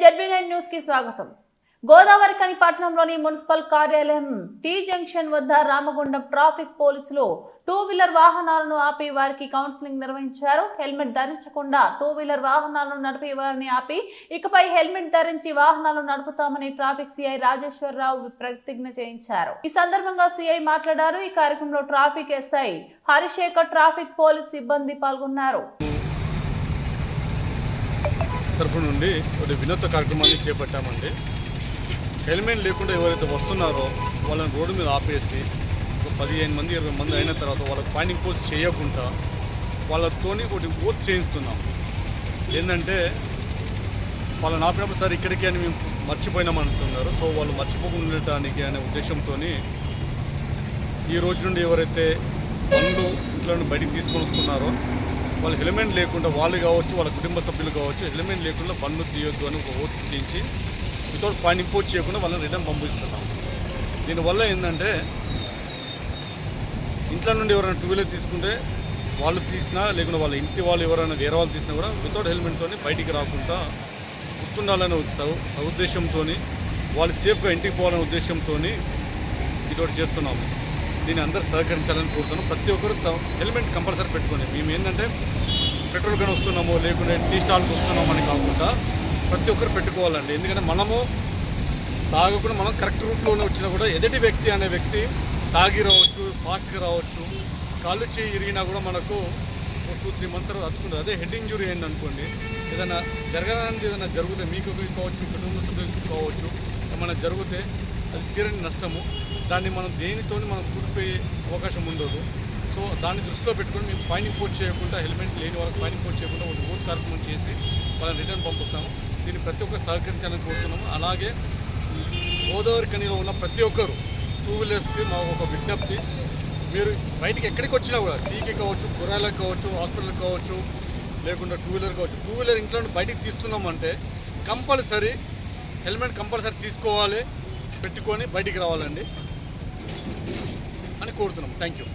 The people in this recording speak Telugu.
జెడ్బీ నైన్ న్యూస్కి స్వాగతం. గోదావరి పట్టణంలోని మున్సిపల్ కార్యాలయం టీ జంక్షన్ వద్ద రామగుండం ట్రాఫిక్ పోలీసులు టూ వీలర్ వాహనాలను ఆపి వారికి కౌన్సిలింగ్ నిర్వహించారు. హెల్మెట్ ధరించకుండా టూ వీలర్ వాహనాలను నడిపే వారిని ఆపి ఇకపై హెల్మెట్ ధరించి వాహనాలు నడుపుతామని ట్రాఫిక్ సిఐ రాజేశ్వరరావు ప్రతిజ్ఞ చేయించారు. ఈ సందర్భంగా సిఐ మాట్లాడారు. ఈ కార్యక్రమంలో traffic SI Harishekar traffic police సిబ్బంది పాల్గొన్నారు. తరఫు నుండి ఒక వినూత్న కార్యక్రమాన్ని చేపట్టామండి. హెల్మెట్ లేకుండా ఎవరైతే వస్తున్నారో వాళ్ళని రోడ్డు మీద ఆపేసి ఒక పదిహేను మంది ఇరవై మంది అయిన తర్వాత వాళ్ళకి ఫైనింగ్ పోస్ట్ చేయకుండా వాళ్ళతోని ఒకటి ఓట్ చేయిస్తున్నాం. ఏంటంటే వాళ్ళని ఆపినప్పుడు సార్ ఇక్కడికి అని మేము మర్చిపోయినాం అంటున్నారు. సో వాళ్ళు మర్చిపోకుండా ఉండటానికి అనే ఉద్దేశంతో ఈ రోజు నుండి ఎవరైతే పనులు ఇంట్లో బయటికి తీసుకొని వస్తున్నారో వాళ్ళు హెల్మెట్ లేకుండా వాళ్ళు కావచ్చు వాళ్ళ కుటుంబ సభ్యులు కావచ్చు హెల్మెట్ లేకుండా పన్ను తీయొద్దు అని ఒక ఓటు చేయించి వితౌట్ ఫైన్ ఇంపోజ్ చేయకుండా వాళ్ళని రిటర్న్ పంపిస్తున్నాం దీనివల్ల ఏంటంటే ఇంట్లో నుండి ఎవరైనా టూ వీలర్ తీసుకుంటే వాళ్ళు తీసినా లేకుండా వాళ్ళ ఇంటి వాళ్ళు ఎవరైనా వేరే వాళ్ళు తీసినా కూడా వితౌట్ హెల్మెట్తో బయటికి రాకుండా గుర్తుండాలనే ఉద్దేశంతో వాళ్ళు సేఫ్గా ఇంటికి పోవాలనే ఉద్దేశంతో ఇటువంటి చేస్తున్నాము. దీన్ని అందరూ సహకరించాలని కోరుతున్నాం. ప్రతి ఒక్కరు త- హెల్మెట్ కంపల్సరీ పెట్టుకోండి. మేము ఏంటంటే పెట్రోల్ కానీ వస్తున్నామో లేకుంటే టీ స్టాల్కి వస్తున్నామో అని కాకుండా ప్రతి ఒక్కరు పెట్టుకోవాలండి. ఎందుకంటే మనము తాగకుండా మనం కరెక్ట్ రూట్లోనే వచ్చినా కూడా ఎదుటి వ్యక్తి అనే వ్యక్తి తాగి రావచ్చు ఫాస్ట్గా రావచ్చు. కాళ్ళు చేయి ఇరిగినా కూడా మనకు ఒక టూ త్రీ మంత్స్ తర్వాత అతుకుంటుంది అదే హెడ్ ఇంజురీ అయింది అనుకోండి ఏదైనా జరగడానికి ఏదైనా జరిగితే మీకు కావచ్చు కుటుంబ సభ్యులకు కావచ్చు ఏమైనా జరిగితే తీరని నష్టము దాన్ని మనం దేనితోని మనం కూడిపోయే అవకాశం ఉండదు. సో దాన్ని దృష్టిలో పెట్టుకొని మేము ఫైన్ ఇంపోర్ట్ చేయకుండా హెల్మెట్ లేని వాళ్ళకి ఫైన్ ఇంపోర్ట్ చేయకుండా ఒక ఓట్ కార్యక్రమం చేసి వాళ్ళని రిటర్న్ పంపిస్తాము. దీన్ని ప్రతి ఒక్కరు సహకరించాలని కోరుతున్నాము. అలాగే గోదావరి కనిలో ఉన్న ప్రతి ఒక్కరు టూ వీలర్స్కి మా ఒక విజ్ఞప్తి. మీరు బయటికి ఎక్కడికి వచ్చినా కూడా టీకి కావచ్చు కూరగాయలకు కావచ్చు హాస్పిటల్కి కావచ్చు లేకుండా టూ వీలర్ కావచ్చు టూ వీలర్ ఇంట్లో నుండి బయటికి తీస్తున్నామంటే కంపల్సరీ హెల్మెట్ కంపల్సరీ తీసుకోవాలి. పెట్టుకొని బయటికి రావాలండి అని కోరుతున్నాం థ్యాంక్ యూ